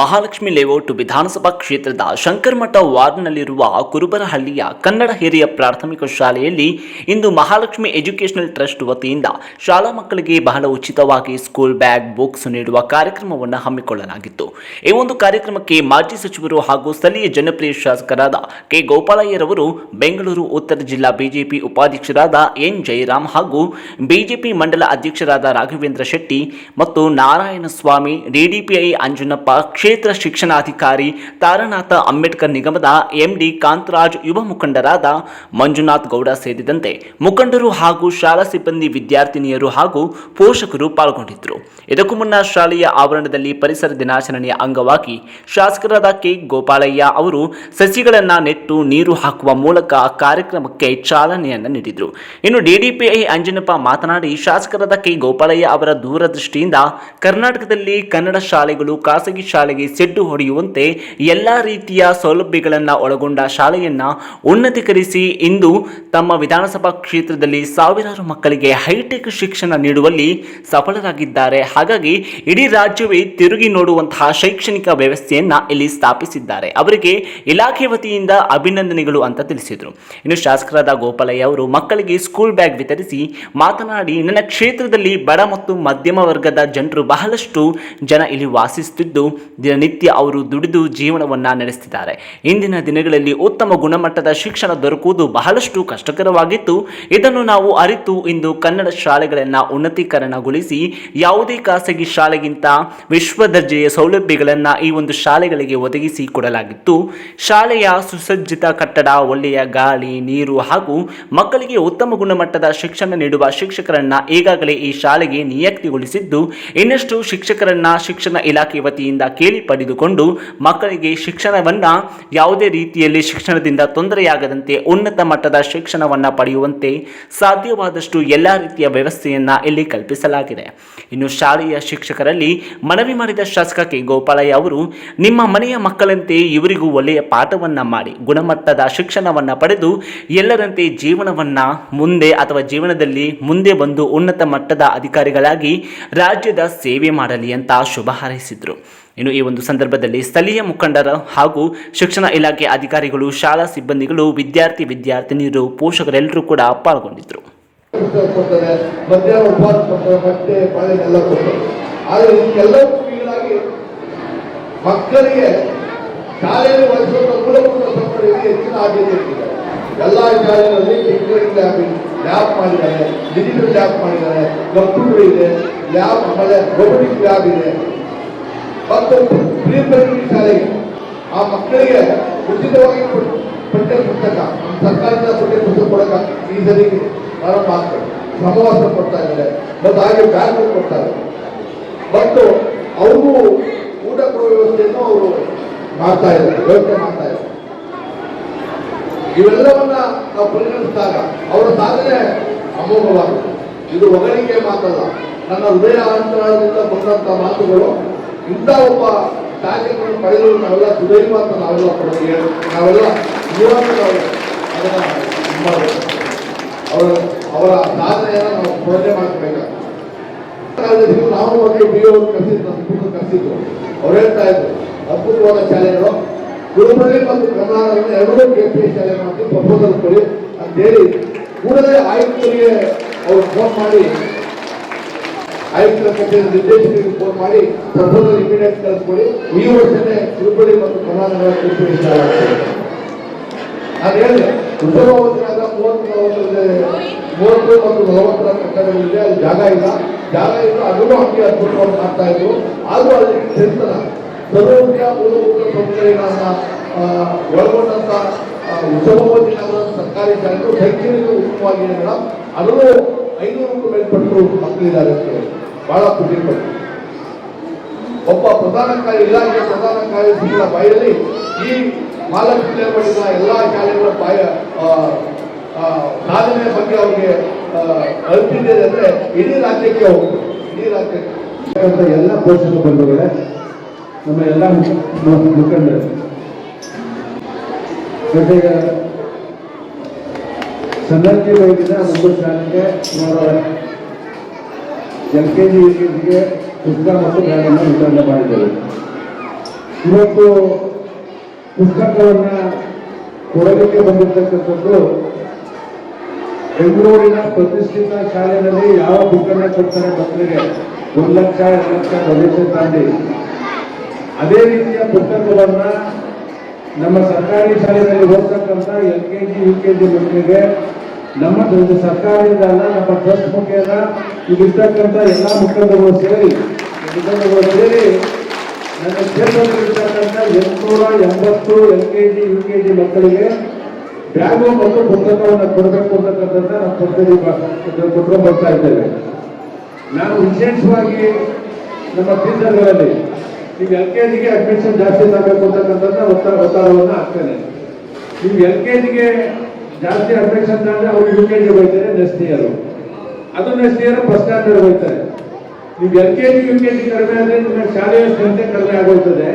Mahalakshmi layout ವಿಧಾನಸಭಾ ಕ್ಷೇತ್ರದ ಶಂಕರಮಠ ವಾರ್ಡ್ನಲ್ಲಿರುವ ಕುರುಬರಹಳ್ಳಿಯ ಕನ್ನಡ ಹಿರಿಯ ಪ್ರಾಥಮಿಕ ಶಾಲೆಯಲ್ಲಿ ಇಂದು ಮಹಾಲಕ್ಷ್ಮಿ ಎಜುಕೇಷನಲ್ ಟ್ರಸ್ಟ್ ವತಿಯಿಂದ ಶಾಲಾ ಮಕ್ಕಳಿಗೆ ಬಹಳ ಉಚಿತವಾಗಿ ಸ್ಕೂಲ್ ಬ್ಯಾಗ್, ಬುಕ್ಸ್ ನೀಡುವ ಕಾರ್ಯಕ್ರಮವನ್ನು ಹಮ್ಮಿಕೊಳ್ಳಲಾಗಿತ್ತು. ಈ ಒಂದು ಕಾರ್ಯಕ್ರಮಕ್ಕೆ ಮಾಜಿ ಸಚಿವರು ಹಾಗೂ ಸ್ಥಳೀಯ ಜನಪ್ರಿಯ ಶಾಸಕರಾದ ಕೆ. ಗೋಪಾಲಯ್ಯರವರು, ಬೆಂಗಳೂರು, ಉತ್ತರ ಜಿಲ್ಲಾ ಬಿಜೆಪಿ ಉಪಾಧ್ಯಕ್ಷರಾದ ಎನ್. ಜಯರಾಮ್ ಹಾಗೂ ಬಿಜೆಪಿ ಮಂಡಲ ಅಧ್ಯಕ್ಷರಾದ ರಾಘವೇಂದ್ರ ಶೆಟ್ಟಿ ಮತ್ತು ನಾರಾಯಣಸ್ವಾಮಿ ಡಿಡಿಪಿಐ ಅಂಜನಪ್ಪ ಶಿಕ್ಷಣಾಧಿಕಾರಿ ತಾರನಾಥ ಅಂಬೇಡ್ಕರ್ ನಿಗಮದ ಎಂಡಿ ಕಾಂತರಾಜ್ ಯುವ ಮುಖಂಡರಾದ ಮಂಜುನಾಥ್ ಗೌಡ ಸೇರಿದಂತೆ ಮುಖಂಡರು ಹಾಗೂ ಶಾಲಾ ಸಿಬ್ಬಂದಿ ವಿದ್ಯಾರ್ಥಿನಿಯರು ಹಾಗೂ ಪೋಷಕರು ಪಾಲ್ಗೊಂಡಿದ್ದರು. ಇದಕ್ಕೂ ಮುನ್ನ ಶಾಲೆಯ ಆವರಣದಲ್ಲಿ ಪರಿಸರ ದಿನಾಚರಣೆಯ ಅಂಗವಾಗಿ ಶಾಸಕರಾದ ಕೆ. ಗೋಪಾಲಯ್ಯ ಅವರು ಸಸಿಗಳನ್ನು ನೆಟ್ಟು ನೀರು ಹಾಕುವ ಮೂಲಕ ಕಾರ್ಯಕ್ರಮಕ್ಕೆ ಚಾಲನೆಯನ್ನು ನೀಡಿದರು. ಇನ್ನು ಡಿಡಿಪಿಐ ಅಂಜನಪ್ಪ ಮಾತನಾಡಿ, ಶಾಸಕರಾದ ಕೆ. ಗೋಪಾಲಯ್ಯ ಅವರ ದೂರದೃಷ್ಟಿಯಿಂದ ಕರ್ನಾಟಕದಲ್ಲಿ ಕನ್ನಡ ಶಾಲೆಗಳು, ಖಾಸಗಿ ಶಾಲೆಗೆ ಸೆಡ್ಡು ಹೊಡೆಯುವಂತೆ ಎಲ್ಲ ರೀತಿಯ ಸೌಲಭ್ಯಗಳನ್ನು ಒಳಗೊಂಡ ಶಾಲೆಯನ್ನು ಉನ್ನತೀಕರಿಸಿ ಇಂದು ತಮ್ಮ ವಿಧಾನಸಭಾ ಕ್ಷೇತ್ರದಲ್ಲಿ ಸಾವಿರಾರು ಮಕ್ಕಳಿಗೆ ಹೈಟೆಕ್ ಶಿಕ್ಷಣ ನೀಡುವಲ್ಲಿ ಸಫಲರಾಗಿದ್ದಾರೆ. ಹಾಗಾಗಿ ಇಡೀ ರಾಜ್ಯವೇ ತಿರುಗಿ ನೋಡುವಂತಹ ಶೈಕ್ಷಣಿಕ ವ್ಯವಸ್ಥೆಯನ್ನು ಇಲ್ಲಿ ಸ್ಥಾಪಿಸಿದ್ದಾರೆ. ಅವರಿಗೆ ಇಲಾಖೆ ವತಿಯಿಂದ ಅಭಿನಂದನೆಗಳು ಅಂತ ತಿಳಿಸಿದರು. ಇನ್ನು ಶಾಸಕರಾದ ಗೋಪಾಲಯ್ಯ ಅವರು ಮಕ್ಕಳಿಗೆ ಸ್ಕೂಲ್ ಬ್ಯಾಗ್ ವಿತರಿಸಿ ಮಾತನಾಡಿ, ನನ್ನ ಕ್ಷೇತ್ರದಲ್ಲಿ ಬಡ ಮತ್ತು ಮಧ್ಯಮ ವರ್ಗದ ಜನರು ಬಹಳಷ್ಟು ಜನ ಇಲ್ಲಿ ವಾಸಿಸುತ್ತಿದ್ದು ದಿನನಿತ್ಯ ಅವರು ದುಡಿದು ಜೀವನವನ್ನ ನಡೆಸುತ್ತಿದ್ದಾರೆ ಇಂದಿನ ದಿನಗಳಲ್ಲಿ ಉತ್ತಮ ಗುಣಮಟ್ಟದ ಶಿಕ್ಷಣ ದೊರಕುವುದು ಬಹಳಷ್ಟು ಕಷ್ಟಕರವಾಗಿತ್ತು. ಇದನ್ನು ನಾವು ಅರಿತು ಇಂದು ಕನ್ನಡ ಶಾಲೆಗಳನ್ನು ಉನ್ನತೀಕರಣಗೊಳಿಸಿ, ಯಾವುದೇ ಖಾಸಗಿ ಶಾಲೆಗಿಂತ ವಿಶ್ವ ದರ್ಜೆಯ ಸೌಲಭ್ಯಗಳನ್ನು ಈ ಒಂದು ಶಾಲೆಗಳಿಗೆ ಒದಗಿಸಿ ಕೊಡಲಾಗಿತ್ತು. ಶಾಲೆಯ ಸುಸಜ್ಜಿತ ಕಟ್ಟಡ, ಒಳ್ಳೆಯ ಗಾಳಿ, ನೀರು ಹಾಗೂ ಮಕ್ಕಳಿಗೆ ಉತ್ತಮ ಗುಣಮಟ್ಟದ ಶಿಕ್ಷಣ ನೀಡುವ ಶಿಕ್ಷಕರನ್ನ ಈಗಾಗಲೇ ಈ ಶಾಲೆಗೆ ನಿಯುಕ್ತಿಗೊಳಿಸಿದ್ದು, ಇನ್ನಷ್ಟು ಶಿಕ್ಷಕರನ್ನ ಶಿಕ್ಷಣ ಇಲಾಖೆ ವತಿಯಿಂದ ಪಡೆದುಕೊಂಡು ಮಕ್ಕಳಿಗೆ ಶಿಕ್ಷಣವನ್ನ ಯಾವುದೇ ರೀತಿಯಲ್ಲಿ ಶಿಕ್ಷಣದಿಂದ ತೊಂದರೆಯಾಗದಂತೆ ಉನ್ನತ ಮಟ್ಟದ ಶಿಕ್ಷಣವನ್ನ ಪಡೆಯುವಂತೆ ಸಾಧ್ಯವಾದಷ್ಟು ಎಲ್ಲ ರೀತಿಯ ವ್ಯವಸ್ಥೆಯನ್ನು ಇಲ್ಲಿ ಕಲ್ಪಿಸಲಾಗಿದೆ. ಇನ್ನು ಶಾಲೆಯ ಶಿಕ್ಷಕರಲ್ಲಿ ಮನವಿ ಮಾಡಿದ ಶಾಸಕ ಕೆ. ಗೋಪಾಲಯ್ಯ ಅವರು, ನಿಮ್ಮ ಮನೆಯ ಮಕ್ಕಳಂತೆ ಇವರಿಗೂ ಒಳ್ಳೆಯ ಪಾಠವನ್ನ ಮಾಡಿ, ಗುಣಮಟ್ಟದ ಶಿಕ್ಷಣವನ್ನ ಪಡೆದು ಎಲ್ಲರಂತೆ ಜೀವನವನ್ನ ಮುಂದೆ ಅಥವಾ ಜೀವನದಲ್ಲಿ ಮುಂದೆ ಬಂದು ಉನ್ನತ ಮಟ್ಟದ ಅಧಿಕಾರಿಗಳಾಗಿ ರಾಜ್ಯದ ಸೇವೆ ಮಾಡಲಿ ಅಂತ ಶುಭ ಹಾರೈಸಿದರು. ಇನ್ನು ಒಂದು ಸಂದರ್ಭದಲ್ಲಿ ಸ್ಥಳೀಯ ಮುಖಂಡರ ಹಾಗೂ ಶಿಕ್ಷಣ ಇಲಾಖೆ ಅಧಿಕಾರಿಗಳು, ಶಾಲಾ ಸಿಬ್ಬಂದಿಗಳು, ವಿದ್ಯಾರ್ಥಿ, ವಿದ್ಯಾರ್ಥಿನಿಯರು, ಪೋಷಕರೆಲ್ಲರೂ ಕೂಡ ಪಾಲ್ಗೊಂಡಿದ್ದರು. ಲ್ಯಾಬ್ ಮಾಡಿದ್ದಾರೆ, ಡಿಜಿಟಲ್ ಲ್ಯಾಬ್ ಮಾಡಿದ್ದಾರೆ, ಕಂಪ್ಯೂಟರ್ ಇದೆ, ಲ್ಯಾಬ್ ಆಮೇಲೆ ರೋಬೋಟಿಕ್ ಲ್ಯಾಬ್ ಇದೆ. ಮತ್ತು ಪ್ರೀ ಪ್ರೈಮರಿ ಶಾಲೆಗೆ ಆ ಮಕ್ಕಳಿಗೆ ಉಚಿತವಾಗಿ ಪಠ್ಯ ಪುಸ್ತಕ, ನಮ್ಮ ಸರ್ಕಾರದಿಂದ ಪಠ್ಯ ಪುಸ್ತಕ ಕೊಡಕ ಈ ಸರಿ ಪ್ರಾರಂಭ ಆಗ್ತದೆ. ಸಮವಸ್ತ್ರ ಕೊಡ್ತಾ ಇದ್ದಾರೆ. ಮತ್ತು ಹಾಗೆ ಬ್ಯಾಗ್ ಕೊಡ್ತಾರೆ ಮತ್ತು ಅವರು ಊಟ ಕೊಡುವ ವ್ಯವಸ್ಥೆಯನ್ನು ಅವರು ಮಾಡ್ತಾ ಇದ್ದಾರೆ, ವ್ಯವಸ್ಥೆ ಮಾಡ್ತಾ ಇದ್ದಾರೆ. ಇವೆಲ್ಲವನ್ನ ನಾವು ಪರಿಗಣಿಸಿದಾಗ ಅವರ ಸಾಧನೆ ಅಮೋಘವಾಗಿದೆ. ಇದು ಒಗಳಿಕೆ ಮಾತಲ್ಲ ನನ್ನ ಹೃದಯ ಅಂತರದಿಂದ ಬಂದಂತ ಮಾತುಗಳು ಇಂಥ ಒಬ್ಬ ಶಾಲೆಗಳನ್ನು ಪಡೆದು ನಾವೆಲ್ಲ ದುಡಿಯುವ ಅಂತ ನಾವೆಲ್ಲ ಪಡೆದು ನಾವೆಲ್ಲ ಇವತ್ತು ನಾವು ಅದನ್ನ ಮಾಡ್ಬೇಕು. ಅವರ ಅವರ ಸಾಧನೆಯನ್ನು ನಾವು ಸ್ಮರಣೆ ಮಾಡಬೇಕಾಗ್ತದೆ ನಾವು ಒಂದು ಬಿ ಓ ಕಲಿಸಿದ್ದು ನಮ್ಮ ಕಲಿಸಿದ್ದು ಅವ್ರು ಹೇಳ್ತಾ ಇದ್ರು, ಅದ್ಭುತವಾದ ಶಾಲೆಗಳು. ಗುರುಬಳ್ಳಿ ಮತ್ತು ಕರ್ನಾಟಕದ ಎರಡೂ ಕೆ ಪಿ ಶಾಲೆ ಮಾಡಿ ಪ್ರಪೋಸಲ್ ಕೊಡಿ ಅಂತೇಳಿ ಕೂಡಲೇ ಆಯುಕ್ತರಿಗೆ ಅವ್ರು ಫೋನ್ ಮಾಡಿ ಆಯುಕ್ತರ ಕಚೇರಿ ನಿರ್ದೇಶಕರಿಗೆ ಫೋನ್ ಮಾಡಿ, ಪ್ರಪೋಸಲ್ ಇಮಿಡಿಯೇಟ್ ಕಳಿಸ್ಕೊಡಿ. ಈ ವರ್ಷನೇ ತಿರುಪತಿ ಮತ್ತು ಕರ್ನಾಟಕ ಕೃಷಿ. ನಾನು ಹೇಳಿದೆ ಉತ್ತಮವಾಗಿದ್ದಾಗ ಮೂವತ್ತು ನಲವತ್ತು ಮೂವತ್ತು ಮತ್ತು ನಲವತ್ತರ ಕಟ್ಟಡಗಳಿದೆ ಅಲ್ಲಿ ಜಾಗ ಇಲ್ಲ. ಜಾಗ ಇಲ್ಲ, ಅದನ್ನು ಹಂಗೆ ಅದ್ಭುತವಾಗಿ ಮಾಡ್ತಾ ಇದ್ರು. ಆದರೂ ಅಲ್ಲಿ ಚಿಂತನ ಸರ್ವೋದಯ ಮೂಲಭೂತ ಸೌಕರ್ಯಗಳನ್ನ ಒಳಗೊಂಡಂತ ಉತ್ತಮವಾಗಿ ನಗರದ ಸರ್ಕಾರಿ ಶಾಲೆಗಳು ಹೆಚ್ಚಿನ ಉತ್ತಮವಾಗಿದೆ ಮೇಡಮ್ ಅದನ್ನು ಐನೂರಕ್ಕೂ ಮೇಲ್ಪಟ್ಟು ಮಕ್ಕಳಿದ್ದಾರೆ. ಬಹಳ ಖುಷಿ ಪಟ್ಟು ಒಬ್ಬ ಪ್ರಧಾನ ಕಾರ್ಯ ಇಲಾಖೆ ಪ್ರಧಾನ ಕಾರ್ಯದರ್ಶಿಗಳ ಬಾಯಲ್ಲಿ ಈ ಮಾಲಕ್ಷ್ಮಿ ಪಡೆದ ಎಲ್ಲ ಶಾಲೆಗಳ ಬಾಯ ಸಾಧನೆ ಬಗ್ಗೆ ಅವರಿಗೆ ಅರಿತಿದೆ ಅಂದ್ರೆ ಇಡೀ ರಾಜ್ಯಕ್ಕೆ ಹೋಗ್ತದೆ ಇಡೀ ರಾಜ್ಯಕ್ಕೆ. ಎಲ್ಲ ಪೋಷಕರು ಬಂಧುಗಳೇ ನಮ್ಮ ಎಲ್ಲ ಮುಖಂಡರು. ಜೊತೆಗೆ ಸನ್ನಂಜಿ ವೈದ್ಯರ ಒಂದು ಶಾಲೆಗೆ ಎಲ್ ಕೆ ಜಿ ಯು ಜಿಗೆ ಪುಸ್ತಕ ಮತ್ತು ಬ್ಯಾಗನ್ನು ವಿತರಣೆ ಮಾಡಿದ್ದೇವೆ ಇವತ್ತು ಪುಸ್ತಕವನ್ನ ಕೊಡಲಿಕ್ಕೆ ಬಂದಿರತಕ್ಕಂಥದ್ದು ಬೆಂಗಳೂರಿನ ಪ್ರತಿಷ್ಠಿತ ಶಾಲೆಯಲ್ಲಿ ಯಾವ ಬುಕ್ಕನ್ನ ಕೊಡ್ತಾರೆ ಮಕ್ಕಳಿಗೆ ಒಂದು ಲಕ್ಷ, ಎರಡು ಲಕ್ಷ ಪ್ರದೇಶ ತಾಂಡಿ. ಅದೇ ರೀತಿಯ ಪುಸ್ತಕವನ್ನ ನಮ್ಮ ಸರ್ಕಾರಿ ಶಾಲೆಯಲ್ಲಿ ಓದ್ತಕ್ಕಂಥ L K G, U K G ಮಕ್ಕಳಿಗೆ ನಮ್ಮ ಸರ್ಕಾರದಿಂದ ಅಲ್ಲ, ನಮ್ಮ ಟ್ರಸ್ಟ್ ಮುಖೇನ ಇಲ್ಲಿರ್ತಕ್ಕಂಥ ಎಲ್ಲ ಮುಖಂಡಗಳು ಸೇರಿ ಮುಖಂಡಗಳು ಸೇರಿ ನನ್ನ ಕ್ಷೇತ್ರದಲ್ಲಿರ್ತಕ್ಕಂಥ ಎಂಟುನೂರ ಎಂಬತ್ತು L K G, U K G ಮಕ್ಕಳಿಗೆ ಬ್ಯಾಗು ಮತ್ತು ಪುಸ್ತಕವನ್ನು ಕೊಡಬೇಕು ಅಂತಕ್ಕಂಥದ್ದು ನಾವು ಕೊಡ್ತೀವಿ ಕೊಟ್ಕೊಂಡು ಬರ್ತಾ ಇದ್ದೇವೆ. ನಾನು ವಿಶೇಷವಾಗಿ ನಮ್ಮ ಟೀಚರ್ಗಳಲ್ಲಿ ಈಗ ಎಲ್ ಕೆ ಜಿಗೆ ಅಡ್ಮಿಷನ್ ಜಾಸ್ತಿ ಆಗಬೇಕು ಅಂತಕ್ಕಂಥದ್ದು ಒತ್ತ ಒತ್ತಡವನ್ನು ಹಾಕ್ತೇನೆ. ನೀವು ಎಲ್ ಕೆ ಜಿಗೆ ಜಾಸ್ತಿ ಅಟ್ರಾಕ್ಷನ್ ತಗೊಂಡ್ರೆ ಅವ್ರು ಯು ಕೆ ಜಿಗೆ ಹೋಗ್ತಾರೆ ನೆಕ್ಸ್ಟ್ ಇಯರ್ ಅದು ನೆಕ್ಸ್ಟ್ ಇಯರ್ ಫಸ್ಟ್ ಸ್ಟ್ಯಾಂಡರ್ಡ್ ಹೋಗ್ತಾರೆ. ನೀವು L K G U K G ಕಡಿಮೆ ಆದರೆ ನಿಮ್ಮ ಶಾಲೆಯ ಸಂಖ್ಯೆ ಕಡಿಮೆ ಆಗೋಗ್ತದೆ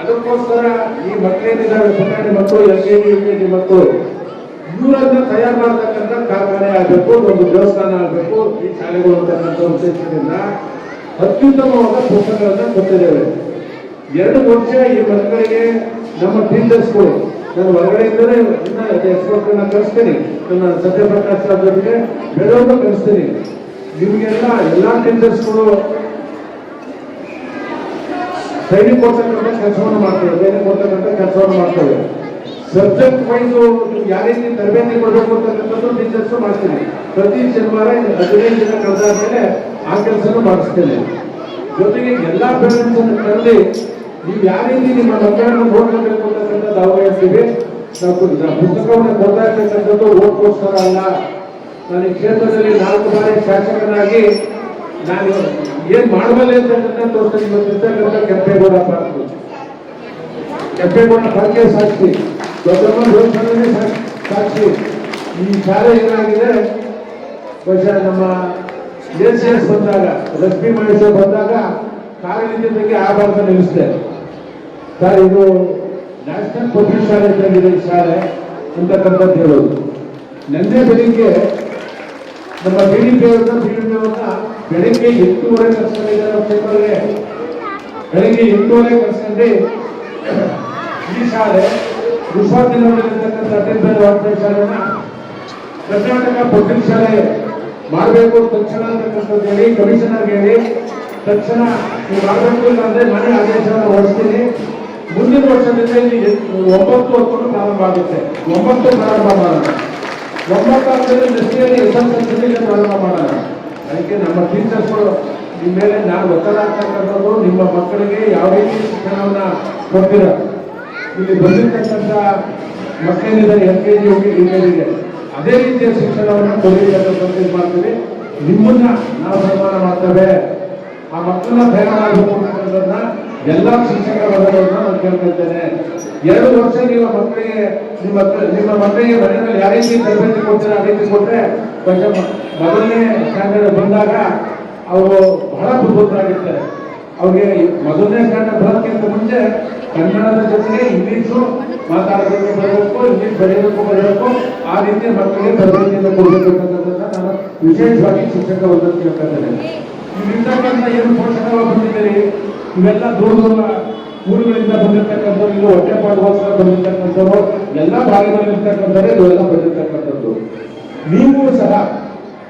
ಅದಕ್ಕೋಸ್ಕರ ಈ ಮಕ್ಕಳೇನಿದ್ದಾವೆ ಸಣ್ಣ ಮಕ್ಕಳು L K G U K G ಮಕ್ಕಳು, ಇವರನ್ನ ತಯಾರು ಮಾಡತಕ್ಕಂಥ ಕಾರ್ಖಾನೆ ಆಗಬೇಕು, ಒಂದು ದೇವಸ್ಥಾನ ಆಗಬೇಕು, ಈ ಶಾಲೆಗಳು ಅಂತಕ್ಕಂಥ ಉದ್ದೇಶದಿಂದ ಅತ್ಯುತ್ತಮವಾದ ಪುಸ್ತಕಗಳನ್ನ ಕೊಟ್ಟಿದ್ದೇವೆ. ಎರಡು ವರ್ಷ ಈ ಮಕ್ಕಳಿಗೆ ನಮ್ಮ ಟೀಚರ್ಸ್ಗಳು ನಾನು ಹೊರಗಡೆಯಿಂದಲೇ ಎಕ್ಸ್ಪರ್ಟ್ಗಳನ್ನ ಕಳಿಸ್ತೀನಿ. ನನ್ನ ಸತ್ಯಪ್ರಕಾಶ್ ಸರ್ ಜೊತೆಗೆ ಬೇರೆಯವ್ರನ್ನ ಕಳಿಸ್ತೀನಿ. ನಿಮಗೆಲ್ಲ ಎಲ್ಲ ಟೀಚರ್ಸ್ಗಳು ಟ್ರೈನಿಂಗ್ ಕೊಡ್ತಕ್ಕಂಥ ಕೆಲಸವನ್ನು ಮಾಡ್ತೇವೆ ಟ್ರೈನಿಂಗ್ ಕೊಡ್ತಕ್ಕಂಥ ಕೆಲಸವನ್ನು ಮಾಡ್ತೇವೆ ಸಬ್ಜೆಕ್ಟ್ ವೈಸ್ ಯಾವ ರೀತಿ ತರಬೇತಿ ಕೊಡಬೇಕು ಅಂತಕ್ಕಂಥದ್ದು ಟೀಚರ್ಸ್ ಮಾಡ್ತೀನಿ. ಪ್ರತಿ ಶನಿವಾರ ಹದಿನೈದು ದಿನ ಮೇಲೆ ಆ ಕೆಲಸನೂ ಮಾಡಿಸ್ತೇನೆ. ಜೊತೆಗೆ ಎಲ್ಲಾ ಪೇರೆಂಟ್ಸ್ ಅನ್ನು ಕರೆದಿ ನೀವು ಯಾವ ರೀತಿ ನಿಮ್ಮ ಮಕ್ಕಳನ್ನು ನೋಡ್ಕೋಬೇಕು ಅಂತಕ್ಕಂಥದ್ದು ನಾವು ಪುಸ್ತಕವನ್ನು ಕೊಡ್ತಾ ಇರ್ತಕ್ಕಂಥದ್ದು ಓದ್ಕೋಸ್ಕರ ಅಲ್ಲ. ನಾನು ಈ ಕ್ಷೇತ್ರದಲ್ಲಿ ನಾಲ್ಕು ಬಾರಿ ಶಾಸಕನಾಗಿ ನಾನು ಏನ್ ಮಾಡಬಲ್ಲೆ ಅಂತಕ್ಕಂಥ ತೋರಿಸ್ತೀನಿ. ಬಂದಿರ್ತಕ್ಕಂಥ ಕೆಂಪೇಗೌಡ ಪಾರ್ಕ್. ಕೆಂಪೇಗೌಡ ಪಾರ್ಕೆ ಸಾಕ್ಷಿ. ದೊಡ್ಡಮ್ಮ ಸಾಕ್ಷಿ. ಈ ಶಾಲೆ ಏನಾಗಿದೆ? ಬಹುಶಃ ನಮ್ಮ ಎಸ್ ಎಸ್ ಬಂದಾಗ ರಶ್ಮಿ ಮಹೇಶ್ವರ್ ಬಂದಾಗ ಕಾರ್ಯ ಜೊತೆಗೆ ಆ ಭಾರತ ಸರ್, ಇದು ನ್ಯಾಷನಲ್ ಪಬ್ಲಿಕ್ ಶಾಲೆ ಆಗಿದೆ ಈ ಶಾಲೆ? ಅಂತಕ್ಕಂಥದ್ದು ಹೇಳೋದು. ನಿನ್ನೆ ಬೆಳಿಗ್ಗೆ ನಮ್ಮ ಬಿಡಿಪಿ ಅವ್ರನ್ನ ಬಿಡಿಪಿ ಅವ್ರನ್ನ ಬೆಳಿಗ್ಗೆ ಎಂಟೂವರೆ ಕರ್ಸ್ಕೊಂಡಿದ್ದಾರೆ ಪೇಪರ್ಗೆ ಬೆಳಿಗ್ಗೆ ಎಂಟೂವರೆ ಕರ್ಸ್ಕೊಂಡು ಈ ಶಾಲೆ ವಿಶ್ವಾಸದಲ್ಲಿರ್ತಕ್ಕಂಥ ಅಟೆಂಡರ್ ವಾರ್ತೆ ಶಾಲೆನ ಕರ್ನಾಟಕ ಪಬ್ಲಿಕ್ ಶಾಲೆ ಮಾಡಬೇಕು ತಕ್ಷಣ ಅಂತಕ್ಕಂಥದ್ದು ಹೇಳಿ ಕಮಿಷನರ್ ಹೇಳಿ, ತಕ್ಷಣ ನೀವು ಮಾಡಬೇಕು ಇಲ್ಲ ಅಂದ್ರೆ ಮನೆ ಆದೇಶವನ್ನು ಹೊರಡಿಸ್ತೀನಿ ಮುಂದಿನ ವರ್ಷದಿಂದ ಇಲ್ಲಿ ಒಂಬತ್ತು ಹತ್ತು ಪ್ರಾರಂಭ ಆಗುತ್ತೆ ಒಂಬತ್ತು ಪ್ರಾರಂಭ ಮಾಡೋಣ. ಒಂಬತ್ತಾದ್ಮೇಲೆ ದೃಷ್ಟಿಯಲ್ಲಿ ಎಸ್ ಎಸ್ ಪ್ರಾರಂಭ ಮಾಡೋಣ. ಅದಕ್ಕೆ ನಮ್ಮ ಟೀಚರ್ಸ್ಗಳು ನಿಮ್ಮ ಮೇಲೆ ನಾನು ಒತ್ತಡ ಆಗ್ತಕ್ಕಂಥದ್ದು ನಿಮ್ಮ ಮಕ್ಕಳಿಗೆ ಯಾವ ರೀತಿ ಶಿಕ್ಷಣವನ್ನ ಕೊಡ್ತೀರ? ಇಲ್ಲಿ ಬಂದಿರ್ತಕ್ಕಂಥ ಮಕ್ಕಳೇನಿದ್ದಾರೆ L K G, U K ಜಿಗೆ ಅದೇ ರೀತಿಯ ಶಿಕ್ಷಣವನ್ನು ಅಂತ ಮಾಡ್ತೀವಿ. ನಿಮ್ಮನ್ನ ನಾವು ಸನ್ಮಾನ ಮಾಡ್ತೇವೆ. ಆ ಮಕ್ಕಳನ್ನ ತಯಾರು ಮಾಡಬೇಕು ಅಂತಕ್ಕಂಥದ್ದನ್ನ ಎಲ್ಲ ಶಿಕ್ಷಕರ ವರ್ಗಗಳನ್ನ ನಾನು ಕೇಳ್ಕೊಳ್ತೇನೆ ಎರಡು ವರ್ಷ ನಿಮ್ಮ ಮಕ್ಕಳಿಗೆ, ನಿಮ್ಮ ನಿಮ್ಮ ಮಕ್ಕಳಿಗೆ ಮನೆಯಲ್ಲಿ ಯಾವ ರೀತಿ ತರಬೇತಿ ಕೊಡ್ತಾರೆ, ಆ ರೀತಿ ಕೊಟ್ಟರೆ ಬಹುಶಃ ಮೊದಲನೇ ಸ್ಟ್ಯಾಂಡರ್ಡ್ ಬಂದಾಗ ಅವರು ಬಹಳ ಬುದ್ಧಿವಂತರಾಗಿರ್ತಾರೆ ಅವ್ರಿಗೆ ಮೊದಲನೇ ಸ್ಟ್ಯಾಂಡರ್ಡ್ ಬರೋದಕ್ಕಿಂತ ಮುಂಚೆ ಕನ್ನಡದ ಜೊತೆಗೆ ಇಂಗ್ಲೀಷು ಮಾತಾಡೋದಕ್ಕೆ ಬರಬೇಕು, ಇಂಗ್ಲೀಷ್ ಬರೆಯೋದಕ್ಕೂ ಬರಬೇಕು, ಆ ರೀತಿ ಮಕ್ಕಳಿಗೆ ತರಬೇತಿಯನ್ನು ಕೊಡಬೇಕು ಅಂತಕ್ಕಂಥದ್ದನ್ನು ನಾನು ವಿಶೇಷವಾಗಿ ಶಿಕ್ಷಕ ವರ್ಗದ ಕೇಳ್ಕೊಳ್ತೇನೆ ಇಲ್ಲಿರ್ತಕ್ಕಂಥ ಏನು ಪೋಷಕರು ಬಂದಿದ್ದೀರಿ, ಇವೆಲ್ಲ ದೂರ ದೂರ ಊರುಗಳಿಂದ ಬಂದಿರತಕ್ಕಂಥವ್ರು, ಇಲ್ಲಿ ಹೊಟ್ಟೆಪಾಡುಗೋಸ್ಕರ ಬಂದಿರತಕ್ಕಂಥವ್ರು, ಎಲ್ಲ ಭಾಗದಲ್ಲಿರ್ತಕ್ಕಂಥವ್ರೆ ಇವೆಲ್ಲ ಬಂದಿರ್ತಕ್ಕಂಥದ್ದು. ನೀವು ಸಹ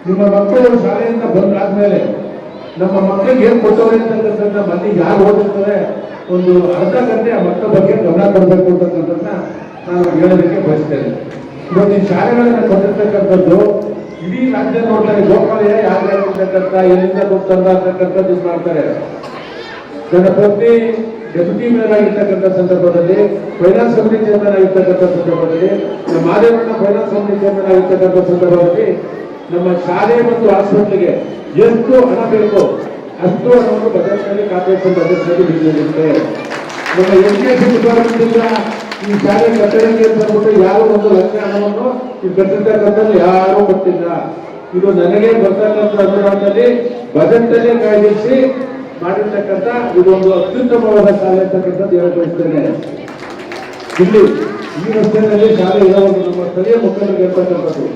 ನಿಮ್ಮ ಮಕ್ಕಳು ಶಾಲೆಯಿಂದ ಬಂದಾದ್ಮೇಲೆ ನಮ್ಮ ಮಕ್ಕಳಿಗೆ ಏನ್ ಕೊಟ್ಟವ್ರೆ ಅಂತಕ್ಕಂಥದ್ದನ್ನ ಮನೆ ಯಾರು ಓದಿರ್ತಾರೆ? ಒಂದು ಅರ್ಧ ಗಂಟೆ ಆ ಮಕ್ಕಳ ಬಗ್ಗೆ ಗಮನ ಕೊಡಬೇಕು ಅಂತಕ್ಕಂಥದ್ದನ್ನ ನಾನು ಹೇಳೋದಕ್ಕೆ ಬಯಸ್ತೇನೆ. ಇವತ್ತು ಈ ಶಾಲೆಗಳನ್ನ ಕೊಟ್ಟಿರ್ತಕ್ಕಂಥದ್ದು ಇಡೀ ರಾಜ್ಯ ನೋಡ್ತಾರೆ ಗೋಪಾಲಯ ಯಾರು ಇರ್ತಕ್ಕಂಥ ಎಲ್ಲಿಂದ ಗೊತ್ತಂತ ಅಂತಕ್ಕಂಥದ್ದು ಮಾಡ್ತಾರೆ. ನನ್ನ ಪತ್ನಿ ಡೆಪ್ಯೂಟಿ ಮೇಯರ್ ಆಗಿರ್ತಕ್ಕಂಥ ಸಂದರ್ಭದಲ್ಲಿ ಫೈನಾನ್ಸ್ ಕಮಿಟಿ ಚೇರ್ಮನ್ ಆಗಿರ್ತಕ್ಕಂಥ ಸಂದರ್ಭದಲ್ಲಿ, ನಮ್ಮ ಮಾದೇವಣ್ಣ ಫೈನಾನ್ಸ್ ಕಮಿಟಿ ಚೇರ್ಮನ್ ಆಗಿರ್ತಕ್ಕಂಥ ಸಂದರ್ಭದಲ್ಲಿ ನಮ್ಮ ಶಾಲೆ ಮತ್ತು ಆಸ್ಪತ್ರೆಗೆ ಎಷ್ಟು ಹಣ ಬೇಕು ಅಷ್ಟು ಹಣವನ್ನು ಬಜೆಟ್ನಲ್ಲಿ ಕಾರ್ಪೊರೇಷನ್ ಬಜೆಟ್ನಲ್ಲಿ ಬಿಡುಗಡೆ ನಮ್ಮ ಎಂ ಕೆ ಸಿ ಡಿಪಾರ್ಟ್ಮೆಂಟ್ ಈ ಶಾಲೆ ಕಟ್ಟಡಕ್ಕೆ ಅಂತ ಯಾರು ಒಂದು ಲಕ್ಷ ಹಣವನ್ನು ಈ ಕಟ್ಟಿರ್ತಕ್ಕಂಥದ್ದು ಯಾರೂ ಕೊಟ್ಟಿಲ್ಲ ಇದು ನನಗೆ ಬರ್ತಕ್ಕಂಥ ಅನುದಾನದಲ್ಲಿ ಬಜೆಟ್ ಅಲ್ಲಿ ಕಾಯ್ದಿರಿಸಿ ಮಾಡಿರ್ತಕ್ಕಂಥ ಇದೊಂದು ಅತ್ಯುತ್ತಮವಾದ ಶಾಲೆ ಅಂತಕ್ಕಂಥದ್ದು ಹೇಳ ಇಲ್ಲಿ ಈ ರಸ್ತೆಯಲ್ಲಿ ಶಾಲೆ ಇರೋದು ನಮ್ಮ ಸ್ಥಳೀಯ ಮುಖಂಡರಿಗೆ ಇರ್ತಕ್ಕಂಥದ್ದು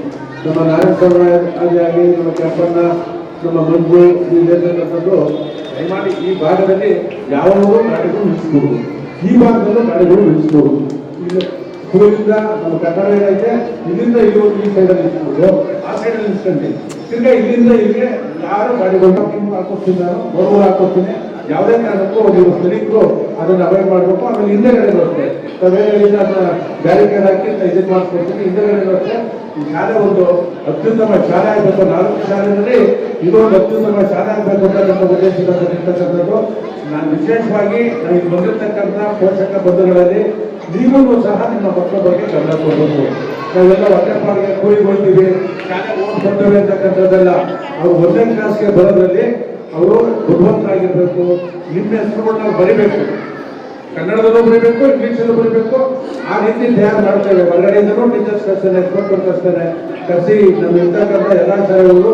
ನಮ್ಮ ನಾರಾಯಣ ಸ್ವಾಮಿ ಆಗಿ ನಮ್ಮ ಕೆಂಪಣ್ಣ, ನಮ್ಮ ಮಂಜು ಇಲ್ಲಿರ್ತಕ್ಕಂಥದ್ದು ದಯಮಾಡಿ ಈ ಭಾಗದಲ್ಲಿ ಯಾವಾಗಲೂ ನಾಟಕಗಳು ನಿಲ್ಲಿಸಬಹುದು. ಈ ಭಾಗದಲ್ಲೂ ನಾಟಕಗಳು ನಿಲ್ಲಿಸ್ಬೋದು ಹೂವಿನಿಂದ ನಮ್ಮ ಕನ್ನಡ ಏನೈತೆ ಇಲ್ಲಿಂದ ಇಲ್ಲಿ ಈ ಸೈಡಲ್ಲಿ ನಿಲ್ಲಿಸ್ಬೋದು ಆ ಸೈಡಲ್ಲಿ ನಿಲ್ಸ್ಕೊಂತೀನಿ ತಿರ್ಗಾ ಇಲ್ಲಿಂದ ಇಲ್ಲಿಗೆ ಯಾರು ಗಾಡಿಗಳನ್ನ ಕಿಂಗ್ ಹಾಕೋತಿದ್ದಾರೋ ಬರುವ ಹಾಕೋತೀನಿ ಯಾವುದೇ ಕಾರಣಕ್ಕೂ ನೀವು ಸ್ಥಳೀಕರು ಅದನ್ನು ಅವಾಯ್ಡ್ ಮಾಡಬೇಕು. ಆಮೇಲೆ ಹಿಂದೆಗಡೆ ಬರುತ್ತೆ. ತವೇಲಿಂದ ಬ್ಯಾರಿಕೇಡ್ ಹಾಕಿ ಇದನ್ನ ಮಾಡ್ಕೊಡ್ತೀನಿ, ಹಿಂದೆಗಡೆ ಬರುತ್ತೆ. ಈ ಶಾಲೆ ಒಂದು ಅತ್ಯುತ್ತಮ ಶಾಲೆ ಆಗಬೇಕು. ನಾಲ್ಕು ಶಾಲೆಯಲ್ಲಿ ಇದೊಂದು ಅತ್ಯುತ್ತಮ ಶಾಲೆ ಆಗಬೇಕು ಅಂತ ನಮ್ಮ ಉದ್ದೇಶದಲ್ಲಿರ್ತಕ್ಕಂಥದ್ದು ನಾನು ವಿಶೇಷವಾಗಿ ನನಗೆ ಬಂದಿರತಕ್ಕಂಥ ಪೋಷಕ ಬಂಧುಗಳಲ್ಲಿ ನೀವೂ ಸಹ ನಿಮ್ಮ ಮಕ್ಕಳ ಬಗ್ಗೆ ಗಮನ ಕೊಡಬೇಕು. ನಾವೆಲ್ಲ ಹೊಟ್ಟೆಪಾಡಿಗೆ ಹೋಗ್ತೀವಿ. ಶಾಲೆ ಬರ್ತೇವೆ ಅಂತಕ್ಕಂಥದ್ದೆಲ್ಲ. ಅವ್ರು ಒಂದನೇ ಕ್ಲಾಸ್ಗೆ ಬರೋದ್ರಲ್ಲಿ ಅವರು ಬುದ್ಧಿವಂತರಾಗಿರ್ಬೇಕು. ನಿಮ್ಮ ಹೆಸರುಗಳನ್ನ ಬರಿಬೇಕು. ಕನ್ನಡದಲ್ಲೂ ಬರೀಬೇಕು, ಇಂಗ್ಲೀಷಲ್ಲೂ ಬರೀಬೇಕು. ಆ ರೀತಿ ತಯಾರು ಮಾಡ್ತೇವೆ. ಹೊರಗಡೆಯಿಂದಲೂ ಟೀಚರ್ಸ್ ಕರ್ಸ್ತಾರೆ ಎಕ್ಸ್ಪರ್ಟ್ ಕರ್ಸ್ತಾರೆ. ಕರೆಸಿ, ನಮ್ಮ ಇರ್ತಕ್ಕಂಥ ಎಲ್ಲ ಶಾಲೆಗಳು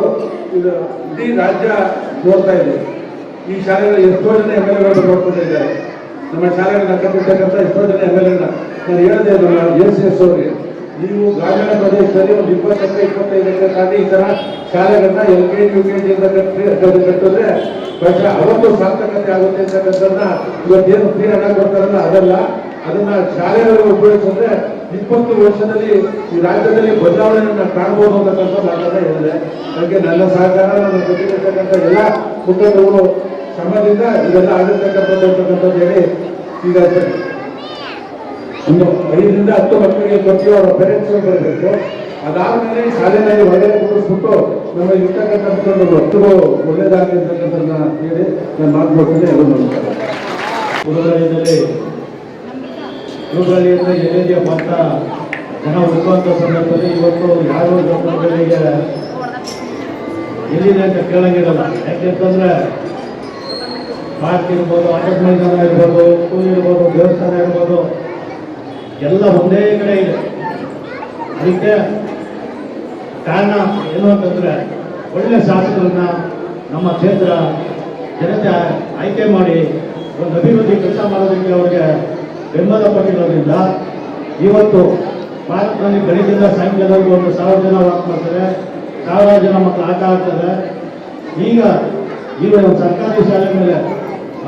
ಇದು ಇಡೀ ರಾಜ್ಯ ನೋಡ್ತಾ ಇದೆ. ಈ ಶಾಲೆಗಳು ಎಷ್ಟೋ ಜನ ಎಂ ಎಲ್ ಎಗಳು ನೋಡ್ಕೊಂಡಿದ್ದಾರೆ. ನಮ್ಮ ಶಾಲೆಗಳನ್ನ ಕಟ್ಟಿರ್ತಕ್ಕಂಥ ಎಷ್ಟೋ ಜನ ಎಂ ಎಲ್ ಎನ ನಾನು ಹೇಳಿದೆ, ನಮ್ಮ ಎನ್ ಎಸ್ ಅವರಿಗೆ. ನೀವು ಗ್ರಾಮೀಣ ಪ್ರದೇಶದಲ್ಲಿ ಒಂದು ಇಪ್ಪತ್ತಕ್ಕೆ ಇಪ್ಪತ್ತೈದಕ್ಕೆ ತಾಂಡಿ ಈ ತರ ಶಾಲೆಗಳನ್ನ L K G, U K G ಅಂತ ಕಟ್ಟಿ ಕಟ್ಟಿದ್ರೆ ಬಹುಶಃ ಅವತ್ತು ಸಾರ್ಥಕತೆ ಆಗುತ್ತೆ ಅಂತಕ್ಕಂಥದ್ದನ್ನ ಇವತ್ತೇನು ಫ್ರೀ ಹಣ ಕೊಡ್ತಾರಲ್ಲ, ಅದಲ್ಲ. ಅದನ್ನ ಶಾಲೆಗಳು ಉಪಯೋಗಿಸಿದ್ರೆ ಇಪ್ಪತ್ತು ವರ್ಷದಲ್ಲಿ ಈ ರಾಜ್ಯದಲ್ಲಿ ಬದಲಾವಣೆಯನ್ನು ಕಾಣಬಹುದು ಅಂತಕ್ಕಂಥ ಮಾತನ್ನ ಹೇಳಿದೆ. ಅದಕ್ಕೆ ನನ್ನ ಸಹಕಾರ, ನನ್ನ ಜೊತೆಗಿರ್ತಕ್ಕಂಥ ಎಲ್ಲ ಮುಖಂಡರು ಶ್ರಮದಿಂದ ಇದೆಲ್ಲ ಆಗಿರ್ತಕ್ಕಂಥದ್ದು ಅಂತಕ್ಕಂಥದ್ದು ಹೇಳಿ ಈಗ ಒಂದು ಐದರಿಂದ ಹತ್ತು ಮಕ್ಕಳಿಗೆ ಕೊಟ್ಟು ಅವರ ಪೇರೆಂಟ್ಸ್ ಬರಬೇಕು ಅದಾದ್ಮೇಲೆ ಶಾಲೆಯಲ್ಲಿ ಒಳ್ಳೆಯ ಕೂರಿಸ್ಬಿಟ್ಟು ನಮ್ಮ ಇರ್ತಕ್ಕಂಥ ಮಕ್ಕಳು ಒಳ್ಳೆಯದಾಗಲಿ ಅಂತಕ್ಕಂಥದ್ದನ್ನ ಹೇಳಿ ನಾನು ಮಾತುಕೊಡ್ತೀನಿ ಎಲ್ಲ ನಮಸ್ಕಾರ. ಗುರುಗಳಿಂದಲೇ ಗುರುಗಳಿಂದ ಎಲ್ಲಿಗೆ ಬಂತ? ಜನ ಹುಡುಕುವಂಥ ಸಂದರ್ಭದಲ್ಲಿ ಇವತ್ತು ಯಾರು ಗೌರವಗಳಿಗೆ ಎಲ್ಲಿದೆ ಅಂತ ಕೇಳಂಗಿರಲ್ಲ. ಯಾಕೆಂತಂದ್ರೆ ಪಾರ್ಕ್ ಇರ್ಬೋದು ಆಟದ ಮೈದಾನ ಇರ್ಬೋದು ಸ್ಕೂಲ್ ಇರ್ಬೋದು ಎಲ್ಲ ಒಂದೇ ಕಡೆ ಇದೆ. ಅದಕ್ಕೆ ಕಾರಣ ಏನು ಅಂತಂದ್ರೆ ಒಳ್ಳೆ ಶಾಸಕರನ್ನ ನಮ್ಮ ಕ್ಷೇತ್ರ ಜನತೆ ಆಯ್ಕೆ ಮಾಡಿ ಒಂದು ಅಭಿವೃದ್ಧಿ ಕೆಲಸ ಮಾಡೋದಕ್ಕೆ ಅವರಿಗೆ ಬೆಂಬಲ ಕೊಟ್ಟಿರೋದ್ರಿಂದ ಇವತ್ತು ಭಾರತದಲ್ಲಿ ಬೆಳಗ್ಗಿಂದ ಸಾಯಂಕಾಲವರೆಗೂ ಒಂದು ಸಾವಿರ ಜನ ವಾಕ್ ಮಾಡ್ತಾರೆ, ಸಾವಿರಾರು ಜನ ಮಕ್ಕಳು ಆಟ ಆಡ್ತಾರೆ. ಈಗ ಈಗ ಒಂದು ಸರ್ಕಾರಿ ಶಾಲೆ ಮೇಲೆ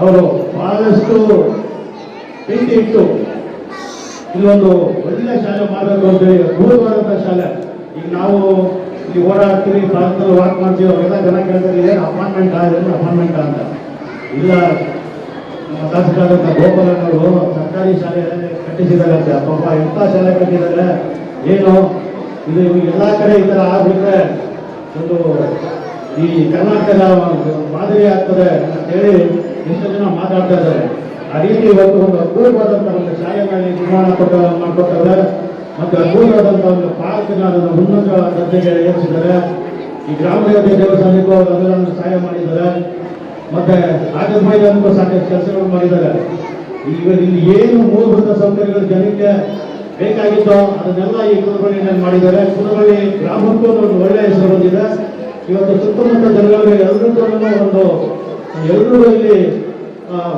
ಅವರು ಬಹಳಷ್ಟು ಪ್ರೀತಿ ಇಟ್ಟು ಇದೊಂದು ಒಳ್ಳೆ ಶಾಲೆ ಮಾಡಬೇಕು ಅಂತ ಹೇಳಿ ದೂರವಾದಂಥ ಶಾಲೆ. ಈಗ ನಾವು ಇಲ್ಲಿ ಓಡಾಡ್ತೀವಿ ಪ್ರಾಂತದಲ್ಲಿ ವಾಕ್ ಮಾಡ್ತೀವಿ ಅವೆಲ್ಲ ಜನ ಕೇಳ್ತಾರೆ, ಏನು ಅಪಾರ್ಟ್ಮೆಂಟ್ ಆಗಿದೆ ಅಪಾರ್ಟ್ಮೆಂಟ್ ಅಂತ. ಇಲ್ಲ, ನಮ್ಮ ಶಾಸಕರಾದಂಥ ಗೋಪಾಲಣ್ಣವರು ಸರ್ಕಾರಿ ಶಾಲೆ ಕಟ್ಟಿಸಿದಾರಂತೆ ಪಾಪ ಎಂಥ ಶಾಲೆ ಕಟ್ಟಿದ್ದಾರೆ? ಏನು? ಇದು ಎಲ್ಲ ಕಡೆ ಈ ಥರ ಆಗ್ಬಿಟ್ರೆ ಒಂದು ಈ ಕರ್ನಾಟಕದ ಮಾದರಿ ಆಗ್ತದೆ ಅಂತ ಹೇಳಿ ಎಷ್ಟೋ ಜನ ಮಾತಾಡ್ತಾ ಇದ್ದಾರೆ. ರೀತಿ ಇವತ್ತು ಒಂದು ಅಪೂರ್ವದಂತಹ ಒಂದು ಶಾಲೆಗಳಲ್ಲಿ ನಿರ್ಮಾಣ ಕೊಟ್ಟ ಮಾಡಿಕೊಟ್ಟಾರೆ ಮತ್ತು ಅಪೂರ್ವದಂತಹ ಒಂದು ಪಾರ್ಕ್ನ ಅದನ್ನು ಉನ್ನತ ದರ್ಜೆಗೆ ಏರಿಸಿದ್ದಾರೆ. ಈ ಗ್ರಾಮ ದೇವತೆ ದೇವಸ್ಥಾನಕ್ಕೂ ಅವರು ಸಹಾಯ ಮಾಡಿದ್ದಾರೆ. ಮತ್ತೆ ಆಟದ ಮೈದಾನಕ್ಕೂ ಸಾಕಷ್ಟು ಕೆಲಸಗಳು ಮಾಡಿದ್ದಾರೆ. ಈಗ ಇಲ್ಲಿ ಏನು ಮೂಲಭೂತ ಸೌಕರ್ಯಗಳು ಜನಕ್ಕೆ ಬೇಕಾಗಿತ್ತೋ ಅದನ್ನೆಲ್ಲ ಈ ಕುರುಬಳ್ಳಿನಲ್ಲಿ ಮಾಡಿದ್ದಾರೆ. ಕುಲಬಳ್ಳಿ ಗ್ರಾಮಕ್ಕೂ ಒಂದು ಒಳ್ಳೆಯ ಹೆಸರು ಬಂದಿದೆ. ಇವತ್ತು ಸುತ್ತಮುತ್ತ ಜನಗಳಿಗೆ ಎಲ್ಲರಿಗೂ ಒಂದು ಎಲ್ಲರೂ ಇಲ್ಲಿ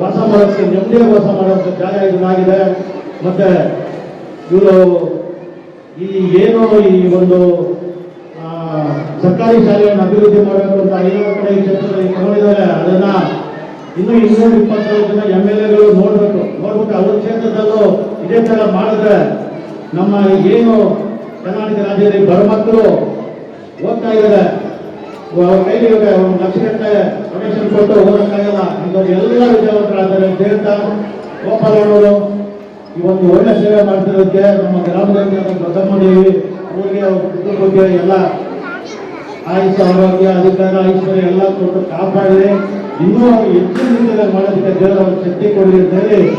ವಾಸ ಮಾಡೋಕ್ಕೆ ನೆಮ್ಮದಿಯಾಗಿ ವಾಸ ಮಾಡೋಕ್ಕೆ ಜಾಗ ಇದಾಗಿದೆ ಮತ್ತೆ ಇವರು ಈ ಏನು ಈ ಒಂದು ಸರ್ಕಾರಿ ಶಾಲೆಯನ್ನು ಅಭಿವೃದ್ಧಿ ಮಾಡಬೇಕು ಅಂತ ಐನೂರು ಕಡೆ ಈ ಕ್ಷೇತ್ರದಲ್ಲಿ ತಗೊಂಡಿದ್ದಾರೆ. ಅದನ್ನ ಇನ್ನೂ ಇನ್ನೂರ ಇಪ್ಪತ್ತೈದು ಜನ ಎಂ ಎಲ್ ಎಗಳು ನೋಡ್ಬೇಕು. ನೋಡ್ಬಿಟ್ಟು ಅವ್ರ ಕ್ಷೇತ್ರದಲ್ಲೂ ಇದೇ ತರ ಮಾಡಿದ್ರೆ ನಮ್ಮ ಏನು ಕರ್ನಾಟಕ ರಾಜ್ಯದಲ್ಲಿ ಬಡ ಮಕ್ಕಳು ಓದ್ತಾ ಇದ್ದಾರೆ. ಅವ್ರ ಕೈಲಿ ಇವಾಗ ಒಂದು ಲಕ್ಷ ಗಂಟೆ ಡೊನೇಷನ್ ಕೊಟ್ಟು ಹೋಗೋಕ್ಕಾಗಲ್ಲ. ಇಂಥವ್ರು ಎಲ್ಲ ವಿದ್ಯಾವಂತರಾದರೆ ಅಂತ ಹೇಳ್ತಾ ಗೋಪಾಲಣ್ಣವರು ಈ ಒಂದು ಒಳ್ಳೆ ಸೇವೆ ಮಾಡ್ತಿರೋದಕ್ಕೆ ನಮ್ಮ ಗ್ರಾಮದಲ್ಲಿ ಬಸಮ್ಮದೇವಿ ಊರಿಗೆ ಅವ್ರ ಕುಟುಂಬಕ್ಕೆ ಎಲ್ಲ ಆಯುಷ್, ಆರೋಗ್ಯ, ಅಧಿಕಾರ, ಐಶ್ವರ್ಯ ಎಲ್ಲ ಕೊಟ್ಟು ಕಾಪಾಡಿ. ಇನ್ನೂ ಹೆಚ್ಚು ರೀತಿಯಲ್ಲಿ ಮಾಡೋದಕ್ಕೆ ದೇವರ ಶಕ್ತಿ ಕೊಡಲಿ ಅಂತ ಹೇಳಿ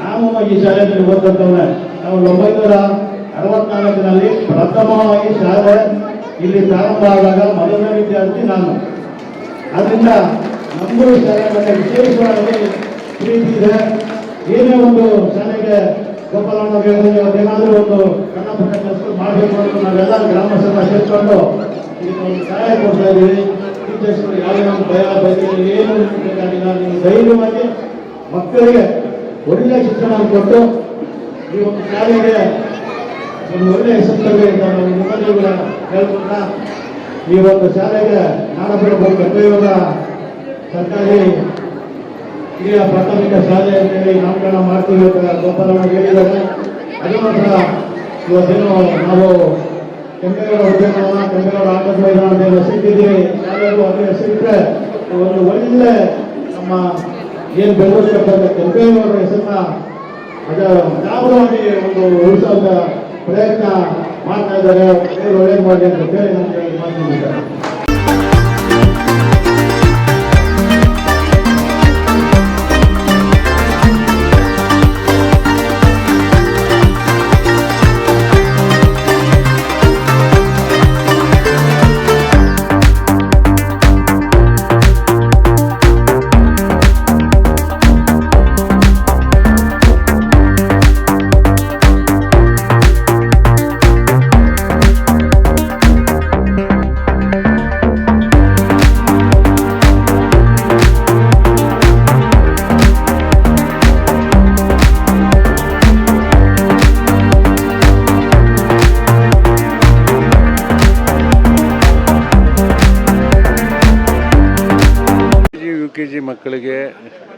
ನಾವು ಈ ಶಾಲೆಯಲ್ಲಿ ಓದ್ತಂತವ್ರೆ ಸಾವಿರದ ಒಂಬೈನೂರ ಅರವತ್ನಾಲ್ಕರಲ್ಲಿ ಪ್ರಥಮವಾಗಿ ಶಾಲೆ ಇಲ್ಲಿ ಪ್ರಾರಂಭ ಆದಾಗ ಮೊದಲನೇ ವಿದ್ಯಾರ್ಥಿ ನಾನು. ಆದ್ರಿಂದ ನಮ್ಮೂರು ಶಾಲೆ ಬಗ್ಗೆ ವಿಶೇಷವಾಗಿ ಪ್ರೀತಿ ಇದೆ. ಏನೇ ಒಂದು ಶಾಲೆಗೆ ಗೋಪಾಲಣ್ಣ ಹೇಳಿದ್ರೆ ಅದೇನಾದ್ರೂ ಒಂದು ಸಣ್ಣ ಪುಟ್ಟ ಮಾಡಬೇಕು ಅಂತ ನಾವೆಲ್ಲ ಗ್ರಾಮಸ್ಥರ ಸೇರ್ಕೊಂಡು ಒಂದು ಸಹಾಯ ಕೊಡ್ತಾ ಇದ್ದೀವಿ. ಟೀಚರ್ಸ್ಗಳು ಯಾವುದೇ ಭಯ ಭಯ ಏನು ಬೇಕಾಗಿಲ್ಲ ನೀವು ಧೈರ್ಯವಾಗಿ ಮಕ್ಕಳಿಗೆ ಒಳ್ಳೆಯ ಶಿಕ್ಷಣ ಕೊಟ್ಟು ಈ ಒಂದು ಶಾಲೆಗೆ ಒಂದು ಒಳ್ಳೆ ಹೆಸರು ತರಬೇಕು ನಿಮ್ಮಲ್ಲಿ ಕೂಡ ಹೇಳ್ಕೊಳ್ತಾ ಈ ಒಂದು ಶಾಲೆಗೆ ನಾಡಬರಬಹುದು ಕರ್ತವ್ಯದ ಸರ್ಕಾರಿ ಹಿರಿಯ ಪ್ರಾಥಮಿಕ ಶಾಲೆ ಅಂತೇಳಿ ನಾಮಕರಣ ಮಾಡ್ತೀವಿ ಅಂತ ಗೋಪಾಲಣ್ಣ ಹೇಳಿದ್ದಾರೆ. ಅದು ಮಾತ್ರ ಇವತ್ತೇನು ನಾವು ಕೆಂಪೇಗೌಡ ಉದ್ಯಾನವನ ಕೆಂಪೇಗೌಡ ಆಟದ ಮೈದಾನ ಅಂತ ಹೆಸರಿಟ್ಟಿದ್ದೀವಿ ಶಾಲೆಗೂ ಅದೇ ಹೆಸರಿಟ್ಟರೆ ಒಂದು ಒಳ್ಳೆ ನಮ್ಮ ಏನು ಬೆಳವಣಿಗೆ ಕೆಂಪೇಗೌಡರ ಹೆಸರನ್ನ ಅದ ಲಾಭವಾಗಿ ಒಂದು ಉಳಿಸೋದ ಪ್ರಯತ್ನ ಮಾಡ್ತಾ ಇದ್ದಾರೆ. ಒಳ್ಳೇದು ಮಾಡಿ ಅಂತ ಹೇಳಿ ನನಗೆ ಮಾತನಾಡಿದ್ದಾರೆ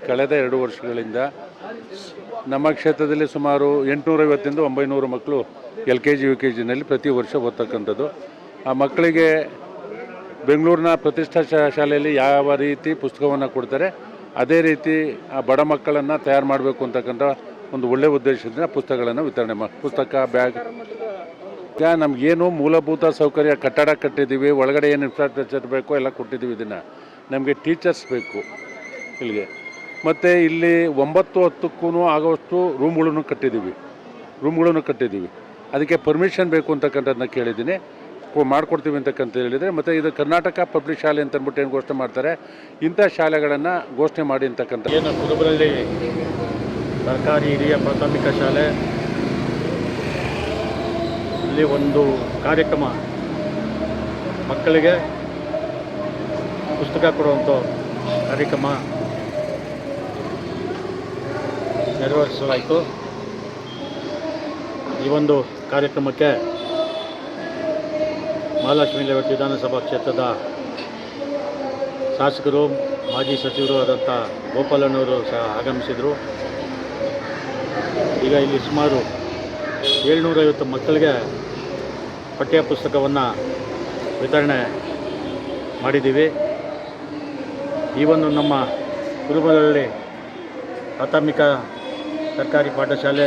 ಕಳೆದ ಎರಡು ವರ್ಷಗಳಿಂದ ನಮ್ಮ ಕ್ಷೇತ್ರದಲ್ಲಿ ಸುಮಾರು ಎಂಟುನೂರೈವತ್ತಿಂದ ಒಂಬೈನೂರು ಮಕ್ಕಳು L K G, U K ಜಿನಲ್ಲಿ ಪ್ರತಿ ವರ್ಷ ಓದ್ತಕ್ಕಂಥದ್ದು. ಆ ಮಕ್ಕಳಿಗೆ ಬೆಂಗಳೂರಿನ ಪ್ರತಿಷ್ಠಾ ಶಾಲೆಯಲ್ಲಿ ಯಾವ ರೀತಿ ಪುಸ್ತಕವನ್ನು ಕೊಡ್ತಾರೆ, ಅದೇ ರೀತಿ ಆ ಬಡ ಮಕ್ಕಳನ್ನು ತಯಾರು ಮಾಡಬೇಕು ಅಂತಕ್ಕಂಥ ಒಂದು ಒಳ್ಳೆಯ ಉದ್ದೇಶದಿಂದ ಪುಸ್ತಕಗಳನ್ನು ವಿತರಣೆ ಮಾಡಿ ಪುಸ್ತಕ, ಬ್ಯಾಗ್. ಈಗ ನಮಗೇನು ಮೂಲಭೂತ ಸೌಕರ್ಯ, ಕಟ್ಟಡ ಕಟ್ಟಿದ್ದೀವಿ, ಒಳಗಡೆ ಏನು ಇನ್ಫ್ರಾಸ್ಟ್ರಕ್ಚರ್ ಬೇಕೋ ಎಲ್ಲ ಕೊಟ್ಟಿದ್ದೀವಿ ಇದನ್ನು. ನಮಗೆ ಟೀಚರ್ಸ್ ಬೇಕು ಇಲ್ಲಿಗೆ. ಮತ್ತು ಇಲ್ಲಿ ಒಂಬತ್ತು ಹತ್ತಕ್ಕೂ ಆಗೋಷ್ಟು ರೂಮ್ಗಳನ್ನು ಕಟ್ಟಿದ್ದೀವಿ. ರೂಮ್ಗಳನ್ನು ಕಟ್ಟಿದ್ದೀವಿ. ಅದಕ್ಕೆ ಪರ್ಮಿಷನ್ ಬೇಕು ಅಂತಕ್ಕಂಥದ್ದನ್ನ ಕೇಳಿದ್ದೀನಿ. ಮಾಡಿಕೊಡ್ತೀವಿ ಅಂತಕ್ಕಂತ ಹೇಳಿದರೆ, ಮತ್ತು ಇದು ಕರ್ನಾಟಕ ಪಬ್ಲಿಕ್ ಶಾಲೆ ಅಂತ ಅಂದ್ಬಿಟ್ಟು ಏನು ಘೋಷಣೆ ಮಾಡ್ತಾರೆ, ಇಂಥ ಶಾಲೆಗಳನ್ನು ಘೋಷಣೆ ಮಾಡಿ ಅಂತಕ್ಕಂಥ ಏನು ಕುರುಬರಳ್ಳಿ ಸರ್ಕಾರಿ ಹಿರಿಯ ಪ್ರಾಥಮಿಕ ಶಾಲೆ ಇಲ್ಲಿ ಒಂದು ಕಾರ್ಯಕ್ರಮ ಮಕ್ಕಳಿಗೆ ಪುಸ್ತಕ ಕೊಡುವಂಥ ಕಾರ್ಯಕ್ರಮ ನೆರವೇರಿಸಲಾಯಿತು ಈ ಒಂದು ಕಾರ್ಯಕ್ರಮಕ್ಕೆ ಮಹಾಲಕ್ಷ್ಮಿ ಲೇಔಟ್ ವಿಧಾನಸಭಾ ಕ್ಷೇತ್ರದ ಶಾಸಕರು, ಮಾಜಿ ಸಚಿವರು ಆದಂಥ ಗೋಪಾಲಣ್ಣವರು ಸಹ ಆಗಮಿಸಿದರು. ಈಗ ಇಲ್ಲಿ ಸುಮಾರು ಏಳ್ನೂರೈವತ್ತು ಮಕ್ಕಳಿಗೆ ಪಠ್ಯ ಪುಸ್ತಕವನ್ನು ವಿತರಣೆ ಮಾಡಿದ್ದೀವಿ. ಈ ಒಂದು ನಮ್ಮ ಕುರುಬಲಹಳ್ಳಿ ಪ್ರಾಥಮಿಕ ಸರ್ಕಾರಿ ಪಾಠಶಾಲೆ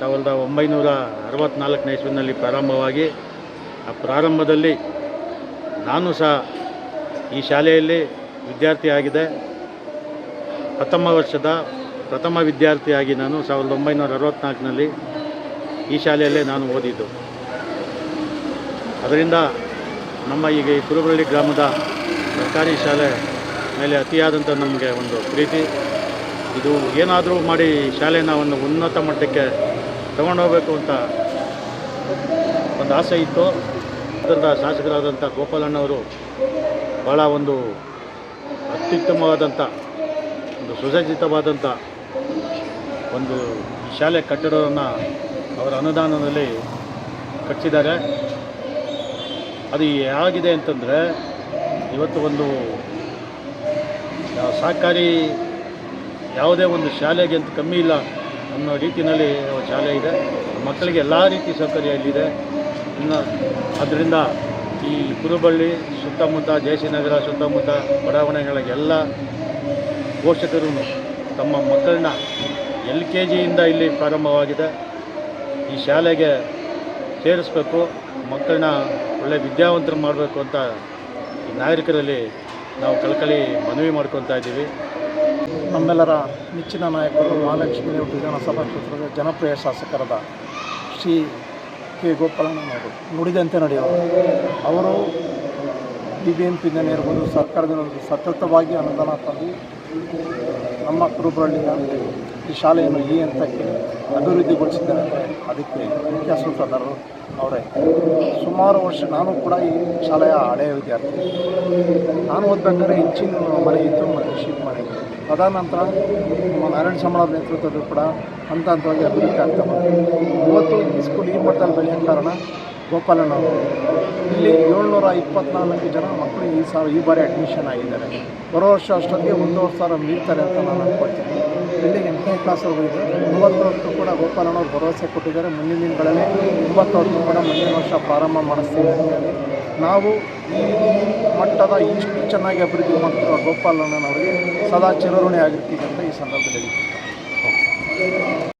ಸಾವಿರದ ಒಂಬೈನೂರ ಅರವತ್ತ್ನಾಲ್ಕನೇ ಇಸ್ವಿನಲ್ಲಿ ಪ್ರಾರಂಭವಾಗಿ, ಆ ಪ್ರಾರಂಭದಲ್ಲಿ ನಾನು ಸಹ ಈ ಶಾಲೆಯಲ್ಲಿ ವಿದ್ಯಾರ್ಥಿಯಾಗಿದೆ ಪ್ರಥಮ ವರ್ಷದ ಪ್ರಥಮ ವಿದ್ಯಾರ್ಥಿಯಾಗಿ ನಾನು ಸಾವಿರದ ಒಂಬೈನೂರ ಅರವತ್ತ್ನಾಲ್ಕನಲ್ಲಿ ಈ ಶಾಲೆಯಲ್ಲೇ ನಾನು ಓದಿದ್ದು. ಅದರಿಂದ ನಮ್ಮ ಈಗ ಈ ಕುರುಬಳ್ಳಿ ಗ್ರಾಮದ ಸರ್ಕಾರಿ ಶಾಲೆ ಮೇಲೆ ಅತಿಯಾದಂಥ ನಮಗೆ ಒಂದು ಪ್ರೀತಿ. ಇದು ಏನಾದರೂ ಮಾಡಿ ಶಾಲೆನ ಒಂದು ಉನ್ನತ ಮಟ್ಟಕ್ಕೆ ತಗೊಂಡೋಗ್ಬೇಕು ಅಂತ ಒಂದು ಆಸೆ ಇತ್ತು. ಅದರಿಂದ ಶಾಸಕರಾದಂಥ ಗೋಪಾಲಣ್ಣವರು ಭಾಳ ಒಂದು ಅತ್ಯುತ್ತಮವಾದಂಥ, ಒಂದು ಸುಸಜ್ಜಿತವಾದಂಥ ಒಂದು ಶಾಲೆ ಕಟ್ಟಡವನ್ನು ಅವರ ಅನುದಾನದಲ್ಲಿ ಕಟ್ಟಿಸಿದ್ದಾರೆ ಅದು ಹೇಗಿದೆ ಅಂತಂದರೆ, ಇವತ್ತು ಒಂದು ಸಹಕಾರಿ ಯಾವುದೇ ಒಂದು ಶಾಲೆಗೆ ಅಂತ ಕಮ್ಮಿ ಇಲ್ಲ ಅನ್ನೋ ರೀತಿಯಲ್ಲಿ ಶಾಲೆ ಇದೆ. ಮಕ್ಕಳಿಗೆ ಎಲ್ಲ ರೀತಿ ಸೌಕರ್ಯ ಇಲ್ಲಿದೆ. ಇನ್ನು ಅದರಿಂದ ಈ ಕುರುಬಳ್ಳಿ, ಸುತ್ತಮುತ್ತ ಜಯಸಿನಗರ ಸುತ್ತಮುತ್ತ ಬಡಾವಣೆಗಳಿಗೆಲ್ಲ ಪೋಷಕರು ತಮ್ಮ ಮಕ್ಕಳನ್ನ ಎಲ್ ಕೆ ಜಿಯಿಂದ ಇಲ್ಲಿ ಪ್ರಾರಂಭವಾಗಿದೆ. ಈ ಶಾಲೆಗೆ ಸೇರಿಸ್ಬೇಕು, ಮಕ್ಕಳನ್ನ ಒಳ್ಳೆ ವಿದ್ಯಾವಂತರು ಮಾಡಬೇಕು ಅಂತ ನಾಗರಿಕರಲ್ಲಿ ನಾವು ಕಳಕಳಿ ಮನವಿ ಮಾಡ್ಕೊತಾ ಇದ್ದೀವಿ. ನಮ್ಮೆಲ್ಲರ ನೆಚ್ಚಿನ ನಾಯಕರು ಮಹಾಲಕ್ಷ್ಮಿ ವಿಧಾನಸಭಾ ಕ್ಷೇತ್ರದ ಜನಪ್ರಿಯ ಶಾಸಕರಾದ ಶ್ರೀ ಕೆ ಗೋಪಾಲಣ್ಣನವರು ನುಡಿದಂತೆ ನಡೆಯೋರು ಅವರು ಬಿ ಬಿ ಎಂ ಪಿಂದನೇ ಇರ್ಬೋದು ಸರ್ಕಾರದಿಂದ ಸತತವಾಗಿ ಅನುದಾನ ತಂದು ನಮ್ಮ ಕುರುಬರಳ್ಳಿಯ ಈ ಶಾಲೆಯನ್ನು ಈ ಹಂತಕ್ಕೆ ಅಭಿವೃದ್ಧಿಗೊಳಿಸಿದ್ದಾರೆ ಅದಕ್ಕೆ ಮುಖ್ಯ ಸೂತ್ರಧಾರರು ಅವರೇ. ಸುಮಾರು ವರ್ಷ ನಾನು ಕೂಡ ಈ ಶಾಲೆಯ ಹಳೆಯ ವಿದ್ಯಾರ್ಥಿ. ನಾನು ಓದ್ಬೇಕಾದ್ರೆ ಹೆಚ್ಚಿನ ಮನೆ ಇತ್ತು ಮತ್ತು ಶೀಟ್ ಇತ್ತು ಅದಾದ ನಂತರ ನಮ್ಮ ನಾರಾಯಣ ಸಂಬಳ ನೇತೃತ್ವದಲ್ಲಿ ಕೂಡ ಹಂತ ಹಂತವಾಗಿ ಅಭಿವೃದ್ಧಿ ಆಗ್ತಾ ಇವತ್ತು ಈ ಸ್ಕೂಲ್ ಈ ಮಟ್ಟದಲ್ಲಿ ಬೆಳೆಯೋ ಕಾರಣ ಗೋಪಾಲನವರು ಇಲ್ಲಿ ಏಳ್ನೂರ ಇಪ್ಪತ್ನಾಲ್ಕು ಜನ ಮಕ್ಕಳು ಈ ಸಾವಿರ ಈ ಬಾರಿ ಅಡ್ಮಿಷನ್ ಆಗಿದ್ದಾರೆ. ಬರೋ ವರ್ಷ ಅಷ್ಟೊತ್ತಿಗೆ ಒಂದೂವರೆ ಸಾವಿರ ಮೀರ್ತಾರೆ ಅಂತ ನಾನು ಅಂದ್ಕೊಳ್ತೀನಿ ಇಲ್ಲಿ ಎಂಟನೇ ಕ್ಲಾಸ್ವರೆಗೂ ಇದೆ ಒಂಬತ್ತವತ್ತು ಕೂಡ ಗೋಪಾಲನವರು ಭರವಸೆ ಕೊಟ್ಟಿದ್ದಾರೆ. ಮುಂದಿನ ದಿನಗಳಲ್ಲಿ ಒಂಬತ್ತವತ್ತು ಕೂಡ ಮುಂದಿನ ವರ್ಷ ಪ್ರಾರಂಭ ಮಾಡಿಸ್ತೀವಿ ಅಂತೇಳಿ ನಾವು ಈ ಮಟ್ಟದ ಇಷ್ಟು ಚೆನ್ನಾಗಿ ಅಭಿವೃದ್ಧಿ ಮಾಡ್ತಿರುವ ಗೋಪಾಲಣ್ಣನವರಿಗೆ ಸದಾ ಚಿರಋಣಿ ಆಗಿರ್ತೀವಿ ಅಂತ ಈ ಸಂದರ್ಭದಲ್ಲಿ